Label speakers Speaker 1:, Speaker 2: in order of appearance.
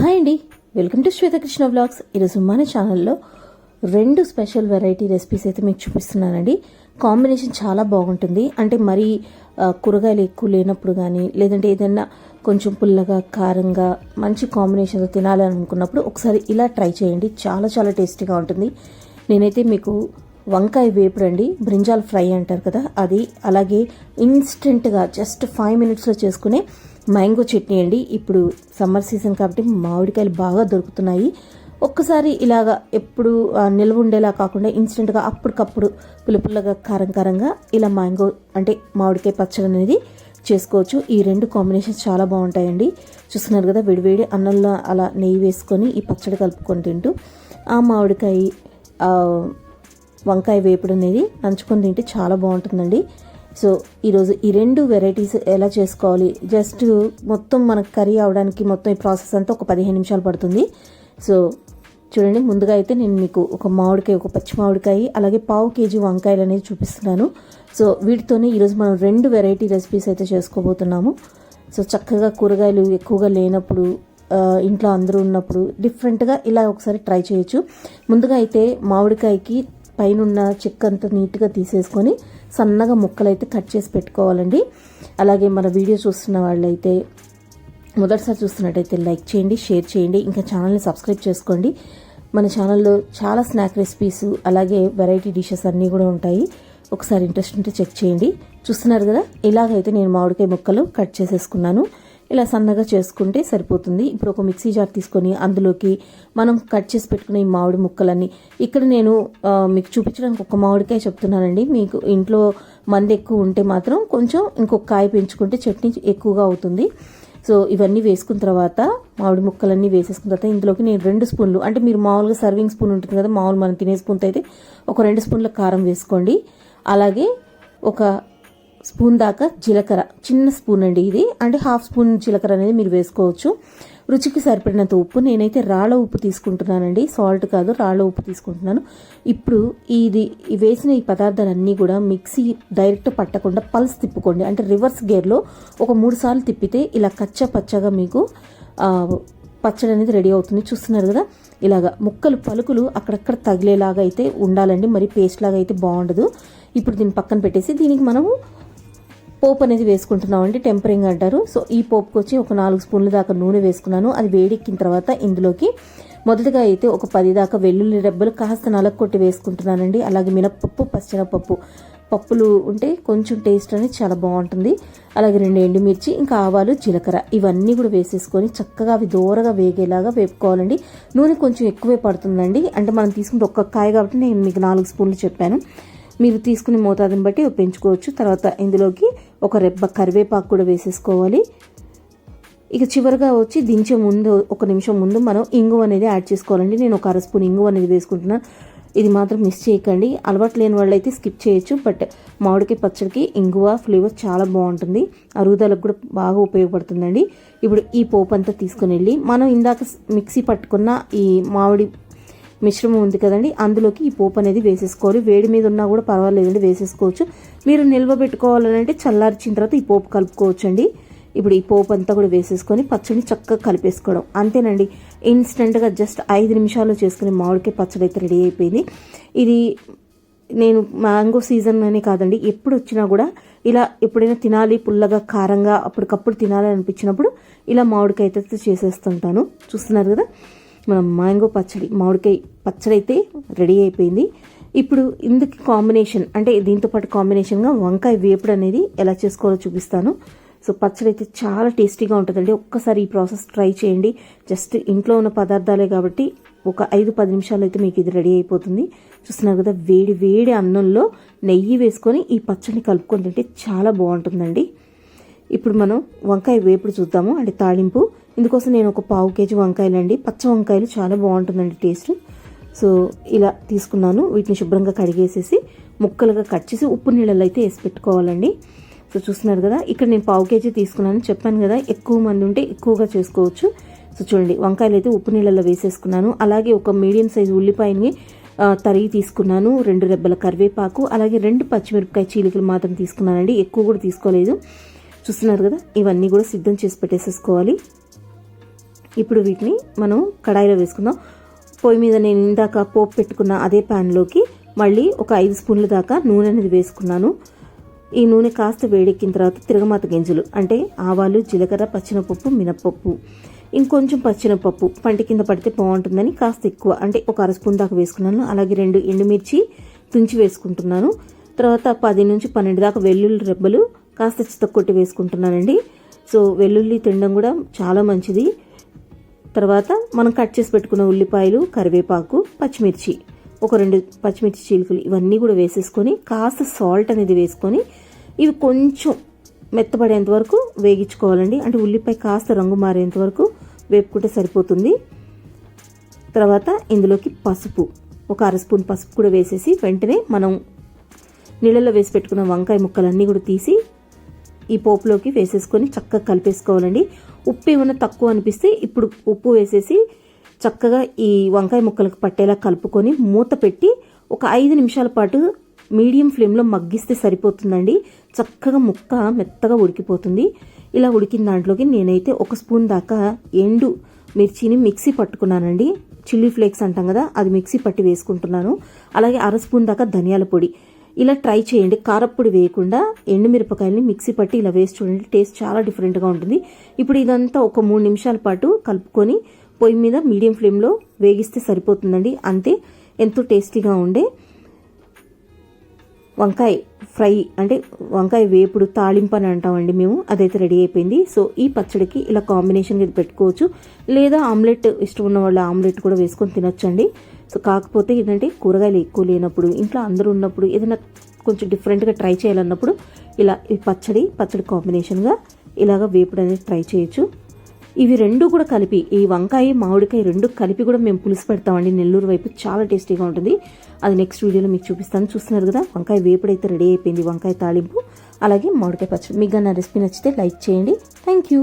Speaker 1: Hi అండి. Welcome to Shwetakrishna vlogs. ఈరోజు మన ఛానల్లో రెండు స్పెషల్ వెరైటీ రెసిపీస్ అయితే మీకు చూపిస్తున్నానండి. కాంబినేషన్ చాలా బాగుంటుంది. అంటే మరీ కూరగాయలు ఎక్కువ లేనప్పుడు కానీ లేదంటే ఏదైనా కొంచెం పుల్లగా కారంగా మంచి కాంబినేషన్తో తినాలని అనుకున్నప్పుడు ఒకసారి ఇలా ట్రై చేయండి. చాలా చాలా టేస్టీగా ఉంటుంది. నేనైతే మీకు వంకాయ వేపురండి బ్రింజాల్ ఫ్రై అంటారు కదా అది అలాగే ఇన్స్టెంట్గా జస్ట్ ఫైవ్ మినిట్స్లో చేసుకునే మ్యాంగో చట్నీ అండి. ఇప్పుడు సమ్మర్ సీజన్ కాబట్టి మామిడికాయలు బాగా దొరుకుతున్నాయి. ఒక్కసారి ఇలాగా ఎప్పుడు నిల్వ ఉండేలా కాకుండా ఇన్స్టెంట్గా అప్పటికప్పుడు పులుపుల్లగా కారం కారంగా ఇలా మ్యాంగో అంటే మామిడికాయ పచ్చడి అనేది చేసుకోవచ్చు. ఈ రెండు కాంబినేషన్స్ చాలా బాగుంటాయండి. చూస్తున్నారు కదా వేడివేడి అన్నంలో అలా నెయ్యి వేసుకొని ఈ పచ్చడి కలుపుకొని తింటూ ఆ మామిడికాయ వంకాయ వేపుడు అనేది నంచుకొని తింటే చాలా బాగుంటుందండి. సో ఈరోజు ఈ రెండు వెరైటీస్ ఎలా చేసుకోవాలి? జస్ట్ మొత్తం మనకు కర్రీ అవడానికి మొత్తం ఈ ప్రాసెస్ అంతా ఒక పదిహేను నిమిషాలు పడుతుంది. సో చూడండి ముందుగా అయితే నేను మీకు ఒక మామిడికాయ ఒక పచ్చి మామిడికాయ అలాగే పావు కేజీ వంకాయలు అనేది చూపిస్తున్నాను. సో వీటితోనే ఈరోజు మనం రెండు వెరైటీ రెసిపీస్ అయితే చేసుకోబోతున్నాము. సో చక్కగా కూరగాయలు ఎక్కువగా లేనప్పుడు ఇంట్లో అందరూ ఉన్నప్పుడు డిఫరెంట్గా ఇలా ఒకసారి ట్రై చేయొచ్చు. ముందుగా అయితే మామిడికాయకి పైనున్న చెక్క అంతా నీట్గా తీసేసుకొని సన్నగా ముక్కలు అయితే కట్ చేసి పెట్టుకోవాలండి. అలాగే మన వీడియో చూస్తున్న వాళ్ళైతే మొదటిసారి చూస్తున్నట్టయితే లైక్ చేయండి షేర్ చేయండి ఇంకా ఛానల్ని సబ్స్క్రైబ్ చేసుకోండి. మన ఛానల్లో చాలా స్నాక్ రెసిపీస్ అలాగే వెరైటీ డిషెస్ అన్నీ కూడా ఉంటాయి. ఒకసారి ఇంట్రెస్ట్ ఉంటే చెక్ చేయండి. చూస్తున్నారు కదా? ఇలాగైతే నేను మామిడికాయ ముక్కలు కట్ చేసేసుకున్నాను. ఇలా సన్నగా చేసుకుంటే సరిపోతుంది. ఇప్పుడు ఒక మిక్సీ జార్ తీసుకొని అందులోకి మనం కట్ చేసి పెట్టుకునే ఈ మామిడి ముక్కలన్నీ. ఇక్కడ నేను మీకు చూపించడానికి ఒక మామిడికాయ చెప్తున్నానండి. మీకు ఇంట్లో మంది ఎక్కువ ఉంటే మాత్రం కొంచెం ఇంకొక కాయ పెంచుకుంటే చట్నీ ఎక్కువగా అవుతుంది. సో ఇవన్నీ వేసుకున్న తర్వాత మామిడి ముక్కలన్నీ వేసేసుకున్న తర్వాత ఇందులోకి నేను రెండు స్పూన్లు అంటే మీరు మామూలుగా సర్వింగ్ స్పూన్ ఉంటుంది కదా మామూలు మనం తినే స్పూన్తో అయితే ఒక రెండు స్పూన్ల కారం వేసుకోండి. అలాగే ఒక స్పూన్ దాకా జీలకర్ర. చిన్న స్పూన్ అండి ఇది. అంటే హాఫ్ స్పూన్ జీలకర్ర అనేది మీరు వేసుకోవచ్చు. రుచికి సరిపడినంత ఉప్పు. నేనైతే రాళ్ళ ఉప్పు తీసుకుంటున్నానండి. సాల్ట్ కాదు రాళ్ళ ఉప్పు తీసుకుంటున్నాను. ఇప్పుడు ఇది వేసిన ఈ పదార్థాలన్నీ కూడా మిక్సీ డైరెక్ట్ పట్టకుండా పల్స్ తిప్పుకోండి. అంటే రివర్స్ గేర్లో ఒక మూడు సార్లు తిప్పితే ఇలా కచ్చ పచ్చగా మీకు పచ్చడి అనేది రెడీ అవుతుంది. చూస్తున్నారు కదా? ఇలాగా ముక్కలు పలుకులు అక్కడక్కడ తగిలేలాగా అయితే ఉండాలండి. మరి పేస్ట్ లాగా అయితే బాగుండదు. ఇప్పుడు దీన్ని పక్కన పెట్టేసి దీనికి మనము పోపు అనేది వేసుకుంటున్నాం అండి టెంపరింగ్ అంటారు. సో ఈ పోపుకి వచ్చి ఒక నాలుగు స్పూన్ల దాకా నూనె వేసుకున్నాను. అది వేడెక్కిన తర్వాత ఇందులోకి మొదటగా అయితే ఒక పది దాకా వెల్లుల్లి రెబ్బలు కాస్త నలగొట్టి వేసుకుంటున్నానండి. అలాగే మినప్పప్పు పచ్చినపప్పు పప్పులు ఉంటే కొంచెం టేస్ట్ అనేది చాలా బాగుంటుంది. అలాగే రెండు ఎండుమిర్చి ఇంకా ఆవాలు జీలకర్ర ఇవన్నీ కూడా వేసేసుకొని చక్కగా అవి దూరగా వేగేలాగా వేపుకోవాలండి. నూనె కొంచెం ఎక్కువే పడుతుందండి. అంటే మనం తీసుకుంటే ఒక్క కాయ కాబట్టి నేను మీకు నాలుగు స్పూన్లు చెప్పాను. మీరు తీసుకునే మోతాదుని బట్టి పెంచుకోవచ్చు. తర్వాత ఇందులోకి ఒక రెబ్బ కరివేపాకు కూడా వేసేసుకోవాలి. ఇక చివరిగా వచ్చి దించే ముందు ఒక నిమిషం ముందు మనం ఇంగువ అనేది యాడ్ చేసుకోవాలండి. నేను ఒక అర స్పూన్ ఇంగువ అనేది వేసుకుంటున్నాను ఇది మాత్రం మిస్ చేయకండి. అలవాటు లేని వాళ్ళు అయితే స్కిప్ చేయొచ్చు. బట్ మామిడికాయ పచ్చడికి ఇంగువ ఫ్లేవర్ చాలా బాగుంటుంది. అరుగుదలకు కూడా బాగా ఉపయోగపడుతుందండి. ఇప్పుడు ఈ పోపు అంతా తీసుకుని వెళ్ళి మనం ఇందాక మిక్సీ పట్టుకున్న ఈ మామిడి మిశ్రమం ఉంది కదండి. అందులోకి ఈ పోపు అనేది వేసేసుకోవాలి. వేడి మీద ఉన్నా కూడా పర్వాలేదండి వేసేసుకోవచ్చు. మీరు నిల్వ పెట్టుకోవాలనంటే చల్లార్చిన తర్వాత ఈ పోపు కలుపుకోవచ్చండి. ఇప్పుడు ఈ పోపు అంతా కూడా వేసేసుకొని పచ్చడిని చక్కగా కలిపేసుకోవడం. అంతేనండి. ఇన్స్టెంట్గా జస్ట్ ఐదు నిమిషాల్లో చేసుకునే మామిడికాయ పచ్చడి అయితే రెడీ అయిపోయింది. ఇది నేను మ్యాంగో సీజన్ అనే కాదండి. ఎప్పుడు వచ్చినా కూడా ఇలా ఎప్పుడైనా తినాలి పుల్లగా కారంగా అప్పటికప్పుడు తినాలి అనిపించినప్పుడు ఇలా మామిడికాయ అయితే చేసేస్తుంటాను. చూస్తున్నారు కదా? మన మ్యాంగో పచ్చడి మామిడికాయ పచ్చడి అయితే రెడీ అయిపోయింది. ఇప్పుడు ఇందుకు కాంబినేషన్ అంటే దీంతో పాటు కాంబినేషన్గా వంకాయ వేపుడు అనేది ఎలా చేసుకోవాలో చూపిస్తాను. సో పచ్చడి అయితే చాలా టేస్టీగా ఉంటుందండి. ఒక్కసారి ఈ ప్రాసెస్ ట్రై చేయండి. జస్ట్ ఇంట్లో ఉన్న పదార్థాలే కాబట్టి ఒక ఐదు పది నిమిషాలు అయితే మీకు ఇది రెడీ అయిపోతుంది. చూస్తున్నారు కదా వేడి వేడి అన్నంలో నెయ్యి వేసుకొని ఈ పచ్చడిని కలుపుకొని తింటే చాలా బాగుంటుందండి. ఇప్పుడు మనం వంకాయ వేపుడు చూద్దాము అంటే తాళింపు ఇందుకోసం నేను ఒక పావు కేజీ వంకాయలు అండి పచ్చ వంకాయలు చాలా బాగుంటుందండి టేస్ట్. సో ఇలా తీసుకున్నాను. వీటిని శుభ్రంగా కడిగేసేసి ముక్కలుగా కట్ చేసి ఉప్పు నీళ్ళలో అయితే వేసి పెట్టుకోవాలండి. సో చూస్తున్నారు కదా ఇక్కడ నేను పావు కేజీ తీసుకున్నాను. చెప్పాను కదా ఎక్కువ మంది ఉంటే ఎక్కువగా చేసుకోవచ్చు. సో చూడండి వంకాయలు అయితే ఉప్పు నీళ్ళలో వేసేసుకున్నాను. అలాగే ఒక మీడియం సైజు ఉల్లిపాయని తరిగి తీసుకున్నాను. రెండు రెబ్బల కరివేపాకు అలాగే రెండు పచ్చిమిరపకాయ చీలికలు మాత్రం తీసుకున్నానండి. ఎక్కువ కూడా తీసుకోలేదు. చూస్తున్నారు కదా? ఇవన్నీ కూడా సిద్ధం చేసి పెట్టేసేసుకోవాలి. ఇప్పుడు వీటిని మనం కడాయిలో వేసుకుందాం. పొయ్యి మీద నేను ఇందాక పోపు పెట్టుకున్న అదే ప్యాన్లోకి మళ్ళీ ఒక ఐదు స్పూన్ల దాకా నూనె అనేది వేసుకున్నాను. ఈ నూనె కాస్త వేడెక్కిన తర్వాత తిరగమాత గింజలు అంటే ఆవాలు జీలకర్ర పచ్చినపప్పు మినపప్పు ఇంకొంచెం పచ్చినపప్పు పంట కింద పడితే బాగుంటుందని కాస్త ఎక్కువ అంటే ఒక అర స్పూన్ దాకా వేసుకున్నాను. అలాగే రెండు ఎండుమిర్చి తుంచి వేసుకుంటున్నాను. తర్వాత పది నుంచి పన్నెండు దాకా వెల్లుల్లి రెబ్బలు కాస్త చితక్కొట్టి వేసుకుంటున్నానండి. సో వెల్లుల్లి తినడం కూడా చాలా మంచిది. తర్వాత మనం కట్ చేసి పెట్టుకున్న ఉల్లిపాయలు కరివేపాకు పచ్చిమిర్చి ఒక రెండు పచ్చిమిర్చి చీలికలు ఇవన్నీ కూడా వేసేసుకొని కాస్త సాల్ట్ అనేది వేసుకొని ఇవి కొంచెం మెత్తబడేంత వరకు వేగించుకోవాలండి. అంటే ఉల్లిపాయ కాస్త రంగు మారేంత వరకు వేపుకుంటే సరిపోతుంది. తర్వాత ఇందులోకి పసుపు ఒక అర స్పూన్ పసుపు కూడా వేసేసి వెంటనే మనం నీళ్ళలో వేసి పెట్టుకున్న వంకాయ ముక్కలన్నీ కూడా తీసి ఈ పోపులోకి వేసేసుకొని చక్కగా కలిపేసుకోవాలండి. ఉప్పు ఏమైనా తక్కువ అనిపిస్తే ఇప్పుడు ఉప్పు వేసేసి చక్కగా ఈ వంకాయ ముక్కలకు పట్టేలా కలుపుకొని మూత పెట్టి ఒక ఐదు నిమిషాల పాటు మీడియం ఫ్లేమ్లో మగ్గిస్తే సరిపోతుందండి. చక్కగా ముక్క మెత్తగా ఉడికిపోతుంది. ఇలా ఉడికిన దాంట్లోకి నేనైతే ఒక స్పూన్ దాకా ఎండు మిర్చిని మిక్సీ పట్టుకున్నానండి. చిల్లీ ఫ్లేక్స్ అంటాం కదా అది మిక్సీ పట్టి వేసుకుంటున్నాను. అలాగే అర స్పూన్ దాకా ధనియాల పొడి. ఇలా ట్రై చేయండి. కారప్పొడి వేయకుండా ఎండుమిరపకాయలని మిక్సీ పట్టి ఇలా వేసి చూడండి. టేస్ట్ చాలా డిఫరెంట్గా ఉంటుంది. ఇప్పుడు ఇదంతా ఒక మూడు నిమిషాల పాటు కలుపుకొని పొయ్యి మీద మీడియం ఫ్లేమ్లో వేగిస్తే సరిపోతుందండి. అంతే ఎంతో టేస్టీగా ఉండే వంకాయ ఫ్రై అంటే వంకాయ వేపుడు తాళింపు అని అంటామండి మేము. అదైతే రెడీ అయిపోయింది. సో ఈ పచ్చడికి ఇలా కాంబినేషన్ పెట్టుకోవచ్చు. లేదా ఆమ్లెట్ ఇష్టం ఉన్న వాళ్ళు ఆమ్లెట్ కూడా వేసుకొని తినొచ్చండి. సో కాకపోతే ఏంటంటే కూరగాయలు ఎక్కువ లేనప్పుడు ఇంట్లో అందరూ ఉన్నప్పుడు ఏదైనా కొంచెం డిఫరెంట్గా ట్రై చేయాలన్నప్పుడు ఇలా ఈ పచ్చడి పచ్చడి కాంబినేషన్గా ఇలాగ వేపుడు అనేది ట్రై చేయొచ్చు. ఇవి రెండు కూడా కలిపి ఈ వంకాయ మామిడికాయ రెండు కలిపి కూడా మేము పులుసు పెడతామండి. నెల్లూరు వైపు చాలా టేస్టీగా ఉంటుంది. అది నెక్స్ట్ వీడియోలో మీకు చూపిస్తాను. చూస్తున్నారు కదా వంకాయ వేపుడైతే రెడీ అయిపోయింది. వంకాయ తాలింపు అలాగే మామిడికాయ పచ్చడి. మీకు నా రెసిపీ నచ్చితే లైక్ చేయండి. Thank you